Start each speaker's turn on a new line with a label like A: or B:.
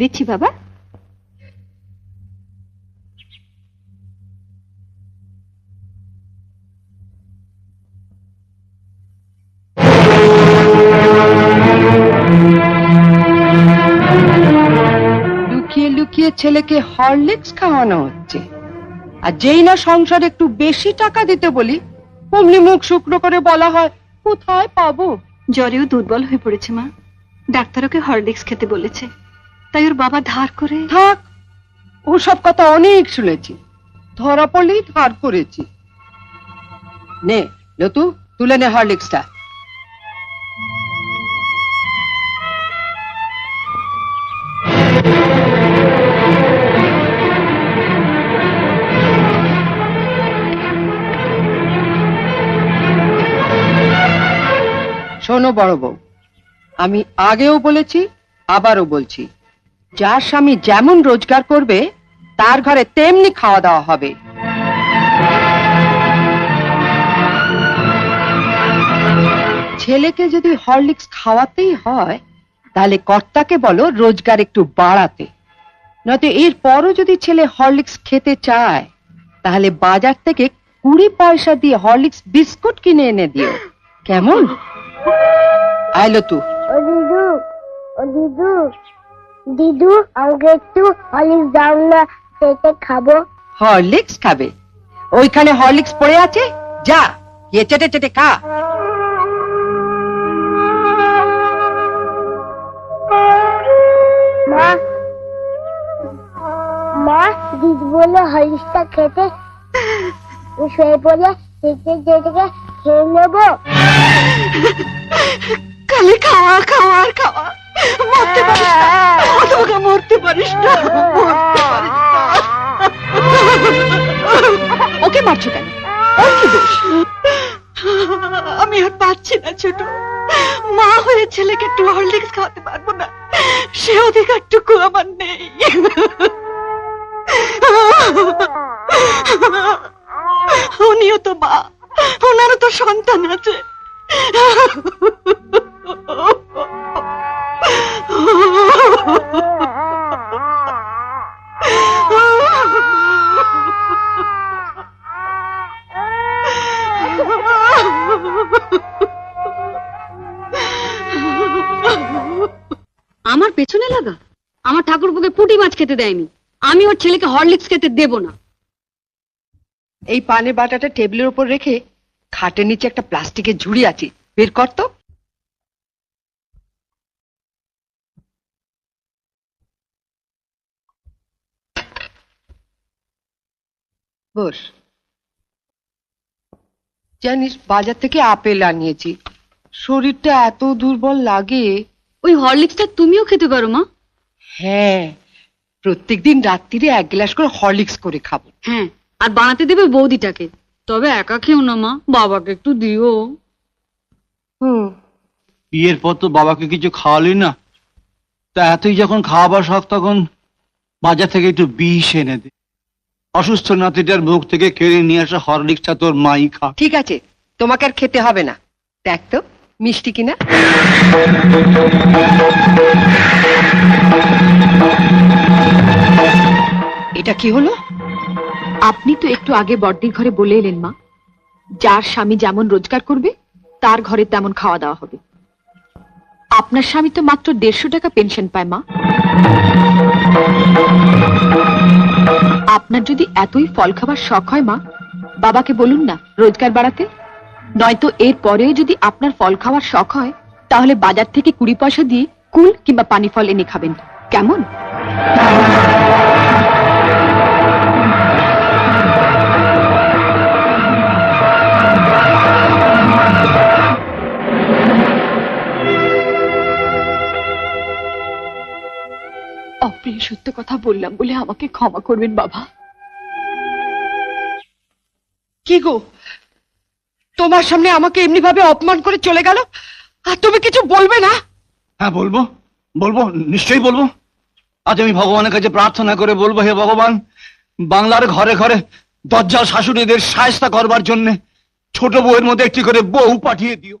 A: দিচ্ছি বাবা।
B: লুকিয়ে লুকিয়ে ছেলেকে হরলিক্স খাওয়ানো হচ্ছে। আর যেই না সংসারে একটু বেশি টাকা দিতে বলি অমনি মুখ শুকনো করে বলা হয় কোথায় পাবো?
A: জ্বরেও দুর্বল হয়ে পড়েছে মা। ডাক্তার ওকে হরলিক্স খেতে বলেছে। তাই ওর বাবা ধার করে
B: থাক ওসব কথা অনেক শুনেছি। ধরা পড়লেই ধার করেছি। নে, লতু, তুলে নে হরলিক্সটা। শোনো বড় বউ, আমি আগেও বলেছি, আবারও বলছি। যার স্বামী যেমন রোজগার করবে, তার ঘরে তেমনি খাওয়া দাওয়া হবে। ছেলেকে যদি হরলিক্স খাওয়াতেই হয়, তাহলে কর্তাকে বলো রোজগার একটু বাড়াতে। নয়তো এর পরও যদি ছেলে হরলিক্স খেতে চায়, তাহলে বাজার থেকে কুড়ি পয়সা দিয়ে হরলিক্স বিস্কুট কিনে এনে দিও। কেমন? আইলো তু
C: দিদু দিদু। দিদু আমাকে একটু হলিক্স দাও না চেটে খাব।
B: হরলিক্স খাবে? ওইখানে হরলিক্স পড়ে আছে? যা গিয়ে চেটে চেটে খা।
C: মা মা দিদি বলে হলিক্সটা খেতে। শুয়ে পড়ে চেটে চেটে খেয়ে নেব।
A: খালি খাওয়া খাওয়া আর খাওয়া। মরতে পারিস মরতে পারিস না। ওকে মারছো কেন? ওর কি দোষ? আমি আর পাচ্ছি না ছোট। মা হয়ে ছেলেকে একটু হরলিক্স খাওয়াতে পারব না। সে অধিকারটুকু আমার নেই। উনিও তো মা ওনারও তো সন্তান আছে।
D: আমার পেছনে লাগা? আমার ঠাকুরপুকে পুঁটি মাছ খেতে দেয়নি। আমি ওর ছেলেকে হরলিক্স খেতে দেব না।
B: এই পানের বাটাটা টেবিলের উপর রেখে খাটের নিচে একটা প্লাস্টিকের ঝুড়ি আছে। বের কর তো। বস জানিস বাজার থেকে আপেল আনিয়েছি। শরীরটা এত দুর্বল লাগে।
D: ওই হরলিক্সটা তুমিও খেতে পারো মা।
B: হ্যাঁ প্রত্যেকদিন রাত্রিরে এক গ্লাস করে হরলিক্স করে খাব।
D: হ্যাঁ আর বানাতে দেবে বৌদিটাকে। তবে একা খেও না মা। বাবাকে একটু দিও।
B: হুম।
E: বিয়ের পর তো বাবাকে কিছু খাওয়ালি না। তা এতই যখন খাওয়াবার শখ তখন বাজার থেকে একটু বিষ এনে দে। অসুস্থ নাতিটার মুখ থেকে কেড়ে নিয়ে আসা হরলিক্সটা তোর মাই খা।
B: ঠিক আছে তোমাকে আর খেতে হবে না। দেখ তো মিষ্টি কিনা? এটা কি হলো?
A: আপনি তো একটু আগে বড়দির ঘরে বলে এলেন মা। যার স্বামী যেমন রোজগার করবে তার ঘরে তেমন খাওয়া দাওয়া হবে। আপনার স্বামী তো মাত্র দেড়শো টাকা পেনশন পায় মা।
F: এতই ফল খাবার শখ হয়, মা, বাবাকে বলুন না রোজগার বাড়াতে। নয়তো এর পরেও যদি আপনার ফল খাওয়ার শখ হয়, তাহলে বাজার থেকে কুড়ি পয়সা দিয়ে কুল কিংবা পানি ফল এনে খাবেন। কেমন? অপ্রিয় সত্য কথা বললাম বলে আমাকে ক্ষমা করবেন, বাবা।
B: কি গো? তোমার সামনে আমাকে এমনি ভাবে অপমান করে চলে গেল? আর তুমি কিছু বলবে না?
E: হ্যাঁ বলব। বলব, নিশ্চয়ই বলব। আজ আমি ভগবানের কাছে প্রার্থনা করে বলব, হে ভগবান, বাংলার ঘরে ঘরে দজ্জাল শাশুড়িদের সায়স্তা করবার জন্য ছোট বউয়ের মধ্যে একটি করে বউ পাঠিয়ে দিও।